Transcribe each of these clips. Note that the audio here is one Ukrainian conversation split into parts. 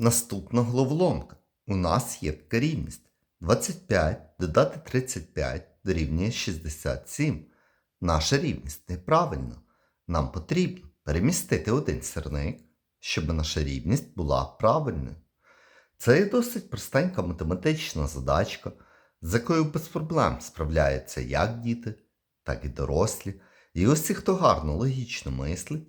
Наступна головоломка. У нас є така рівність. 25 додати 35 дорівнює 67. Наша рівність неправильна. Нам потрібно перемістити один сірник, щоб наша рівність була правильною. Це є досить простенька математична задачка, з якою без проблем справляються як діти, так і дорослі. І усі, хто гарно логічно мислить,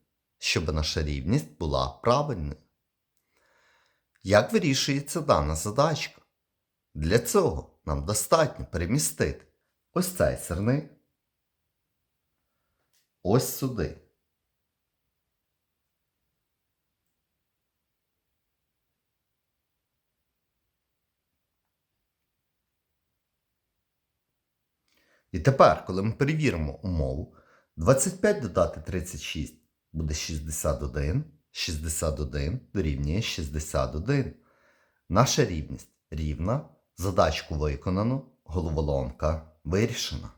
щоб наша рівність була правильною. Як вирішується дана задачка? Для цього нам достатньо перемістити ось цей сирник ось сюди. І тепер, коли ми перевіримо умову, 25 додати 36 буде 61, 61 дорівнює 61. Наша рівність рівна, задачку виконано, головоломка вирішена.